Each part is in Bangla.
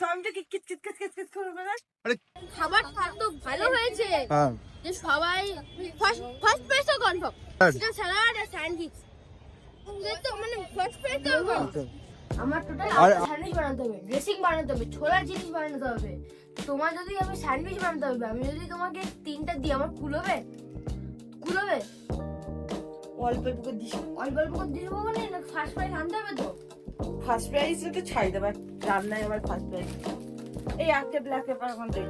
টমেটো কি কিট কিট কিট কিট কিট করবে না খাবার তো ভালো হয়েছে। হ্যাঁ। যে সবাই ফার্স্ট ফার্স্ট কনফার্ম হ্যাঁ। চিকেন স্যালাড আর স্যান্ডউইচ তো মানে ফার্স্ট প্রাইসও আমার টোটাল স্যান্ডউইচ বানাতে হবে ড্রেসিং বানাতে হবে ছোলার জিনিস বানাতে হবে। তোমার যদি আমি স্যান্ডউইচ বানাতে হবে আমি যদি তোমাকে তিনটা দিই আমার কুলোবে কুলোবে অল্প অল্প করে দিস। অল্প অল্প করে দিয়ে দেবো মানে ফার্স্ট প্রাইস আনতে হবে তো? ফার্স্ট প্রাইজ তো ছাই দেবে রান্নায় আবার ফার্স্ট প্রাইজ এই একটা ব্ল্যাক পেপার এখন দেখ।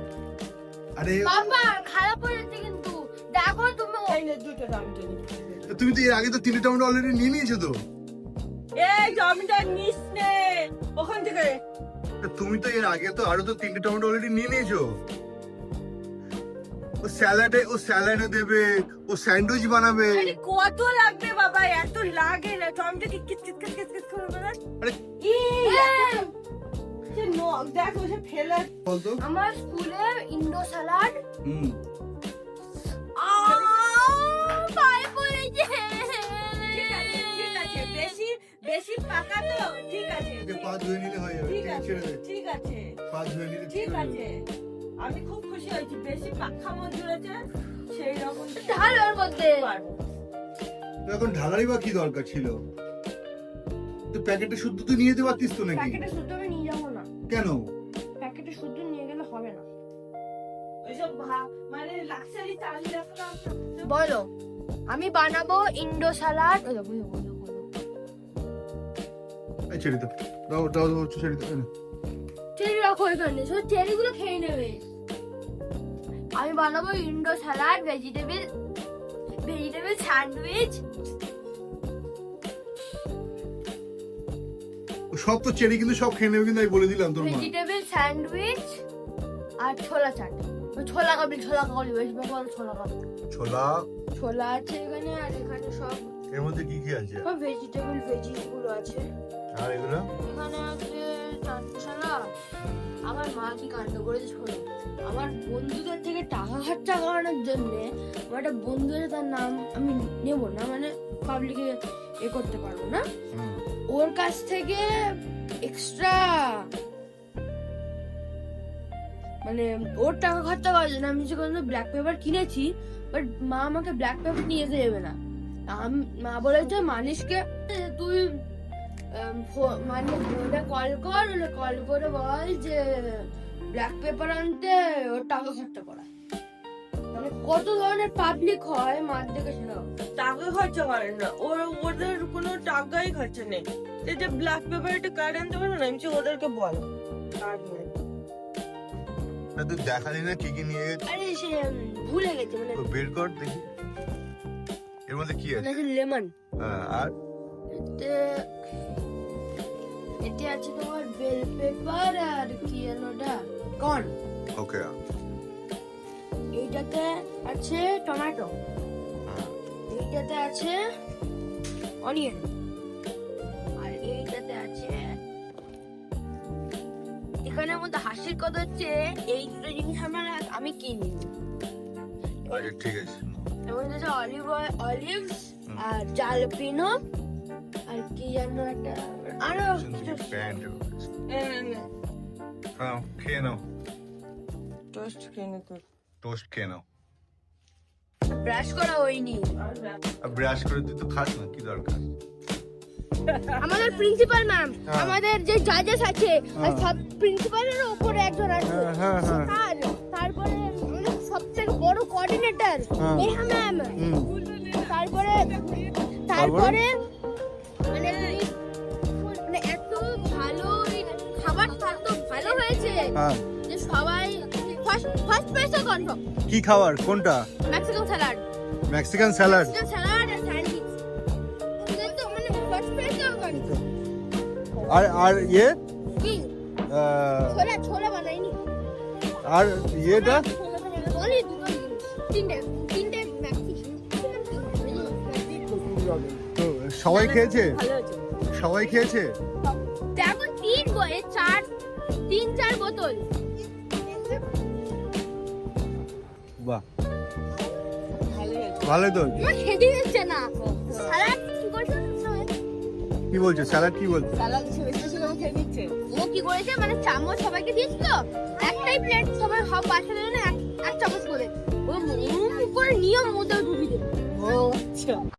আরে বাবা খারাপ হয়ে যাচ্ছে কিন্তু। দেখো তুমি এই নে দুটো। তুমি তো এর আগে তো তিনটে টমেটো অলরেডি নিয়ে নিয়েছো তো। এই টমেটো নিস নে ওখান থেকে। তা তুমি তো এর আগে তো আরও তো তিনটে টমেটো অলরেডি নিয়ে নিয়েছো। ও স্যালাডে ও স্যালাডে দেবে ও স্যান্ডউইচ বানাবে। আরে কত লাগবে বাবা এত লাগে না টমেটো কি কিট কিট কিট কিট করবে না আরে দেখ ও সে ফেলে। বলতো? আমার স্কুলে ইন্ডো স্যালাড। হুম। পায়ে পড়েছে ঠিক আছে বেশি বেশি পাকা তো ঠিক আছে। পা ধুয়ে নিলে হয়ে যাবে ঠিক আছে ঠিক আছে। পা ধুয়ে নিলে ঠিক আছে। আমি খুব খুশি হয়েছি। বেশি পাখা আছে সেই রকম ঢাল ওর মধ্যে। তো এখন ঢালারই বা কি দরকার ছিল? তো প্যাকেটে শুদ্ধ তুই নিয়ে যেতে পারতিস তো নাকি? প্যাকেটে শুদ্ধ আমি নিয়ে যাব না। কেন? প্যাকেটে শুদ্ধ নিয়ে গেলে হবে না। ওইসব মানে লাক্সারি চাল বলো আমি বানাবো ইন্ডো স্যালাড ছেড়ে দাও দাও দাও ছেড়ে দাও এই রাখো এখানে। সব চেরিগুলো খেয়ে নেবে। আমি বানাবো Indo salad vegetable vegetable sandwich. সব তো চেরি কিন্তু সব খেয়ে নেবে কিন্তু আমি বলে দিলাম তোর মা। ভেজিটেবল স্যান্ডউইচ আর ছোলা চাট। ছোলা কাবলি ছোলা কাবলি বেশ বেঙ্গল ছোলা কাবলি ছোলা? ছোলা আছে এখানে আর এখানে সব। এর মধ্যে কি কি আছে? সব ভেজিটেবল ভেজিসগুলো আছে। আর এগুলো? এখানে আছে আমার মা কি কাণ্ড করেছে শোনো? আমার বন্ধুদের থেকে টাকা খরচা করানোর জন্য আমার একটা বন্ধু আছে তার নাম আমি নেব না মানে পাবলিকে এ করতে পারব না। ওর কাছ থেকে এক্সট্রা মানে ওর টাকা খরচা করার জন্য আমি যে কোনো ব্ল্যাক পেপার কিনেছি বাট মা আমাকে ব্ল্যাক পেপার নিয়ে যেতে দেবে না। আম- মা বলেছে মানিসকে তুই মানে ওটা কল কর কল করে বল যে ব্ল্যাক পেপার আনতে ওর টাকা খরচা করা মানে কত ধরনের পাবলিক হয় মার দেখে শোনাও। টাকা খরচা করেন না ওর ওদের কোনো টাকাই খরচা নেই। এই যে ব্ল্যাক পেপার একটা কার্ড আনতে পারো না আমি ওদেরকে বল। কার্ড নেই। না তুই দেখালি না কি কি নিয়ে আরে সে ভুলে গেছে মানে বের কর দেখি। এর মধ্যে কি আছে? মানে লেমন। হ্যাঁ, আর? এতে আছে তোমার বেল পেপার আর কি যেন ওটা? কর্ন ওকে এইটাতে আছে টমেটো এইটাতে আছে অনিয়ন আর এইটাতে আছে এখানের মধ্যে হাসির কথা হচ্ছে এই দুটো জিনিস আমার আমি কিনি আচ্ছা ঠিক আছে। এর মধ্যে আছে অলিভ অলিভস আর জালপিনো আর কি যেন একটা আরও হ্যাঁ খেয়ে নাও। টোস্ট খেয়ে নে তোর। টোস্ট খেয়ে নাও। ব্রাশ করা হয়নি। আর ব্রাশ করে তুই তো খাস না কি দরকার? আমাদের প্রিন্সিপাল ম্যাম হ্যাঁ। আমাদের যে জাজেস আছে সব প্রিন্সিপালের উপরে একজন আছে। হ্যাঁ, হ্যাঁ, হ্যাঁ। আর তারপরে আমাদের সবথেকে বড় কোঅর্ডিনেটর হ্যাঁ। ম্যাম তারপরে? তারপরে হয়েছে? হ্যাঁ। যে সবাই ফার্স্ট ফার্স্ট প্রাইসও কনফার্ম কি খাবার? কোনটা? Mexican salad Mexican salad salad আর স্যান্ডউইচ কিন্তু মানে ফার্স্ট প্রাইসও কনফার্ম আর আর ইয়ে? কি? ছোলা ছোলা বানাইনি। আর ইয়েটা? বলি দুটো তিনটে তিনটে তো সবাই খেয়েছে? সবাই খেয়েছে? দেখো তিন বয়ে চার তিন চার বোতল। বাহ। ভালো তো আমার খেতে দিচ্ছে না। সালাদ কি করছ কি বলছো? স্যালাড কি বলছো? হিসেবে বেশি বেশি করে খেয়ে নিচ্ছে। ও কি করেছে? মানে চামচ সবাইকে দিয়েছিল? একটাই প্লেট সবাই সব বাচ্চাদের জন্য এক চামচ করে। ও করে নিয়ম মতো ঢুকিয়ে ও। আচ্ছা।